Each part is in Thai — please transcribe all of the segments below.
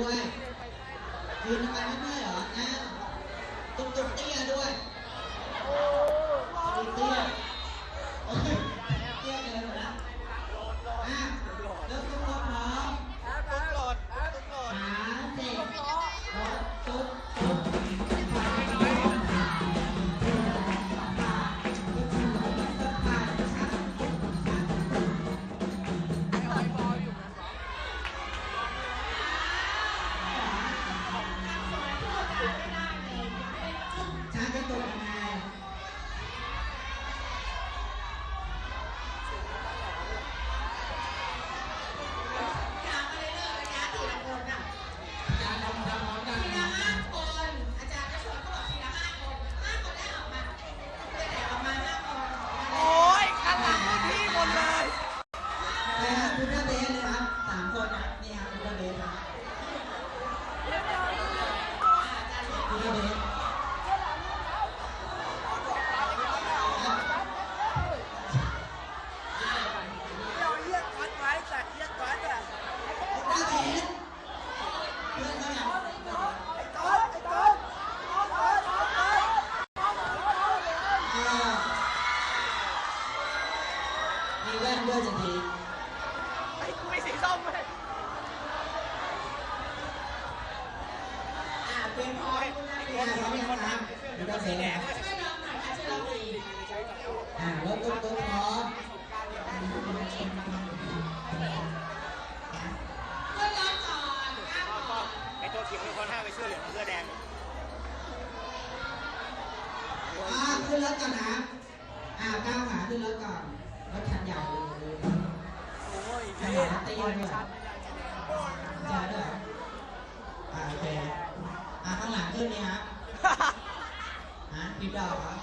ด้วยยืนทำไมไม่เมื่อยเหรอนะตุ้มตุ้มเตี้ยด้วย มีแว่นด้วยจะทีไอ้ไม่สีส้มเลยอ่าเตรียมพอมคุณนาเบอ่าสพร้อมยังครับคุณนาเบสแล้วช่วยน้องหน่อยค่ะช่วยน้องอีอ่ารถตุ๊กตุ๊กพร้อมเพื่อนน้องก่อนก้าวก่อนไอ้ตัวเขียวเป็นคนห้ามไปช่วยเหลือเสื้อแดงอ่าขึ้นรถก่อนนะอ่าก้าวขาขึ้นรถก่อน รถคันใหญ่เลยโอ้ยคันเจ๊ใหญ่เตี้ยด้วยชัดเจอด้วยอ่าโอเคอ่าข้างหลังขึ้นนี่ครับฮะพิบดอกครับ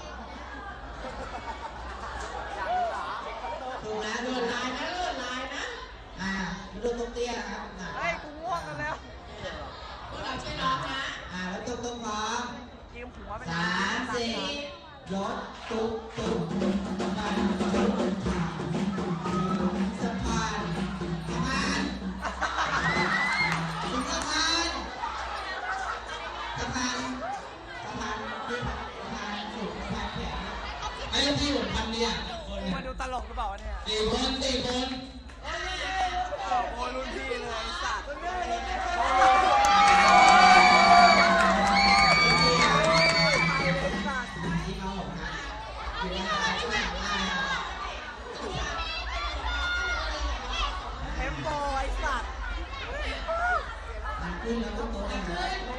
ถูกแล้วเลื่ถูอกนแล้ลาวยนะเลื่อนลายนะ อ่าดูตุ๊กเตี้ยนะครับอ่าเฮ้ยกูง่วงกันแล้วพวกเราช่วยน้องนะอ่ารถตุ๊กตุ๊กพร้อมยืมหัวไปสามสี่รถตุ๊กตุ๊กมันตุ๊ก ที่ผมทำเนี่ยคนกูมาดูตลกหรือเปล่าวะเนี่ยสี่คนสี่คนโอ้รุ่นพี่เลยไอ้สัตว์ที่เขาบอกนะอยู่ในร้านช่วยหาได้ครับเทมโปไอ้สัตว์ทางขึ้นแล้วก็โต๊ะนะครับ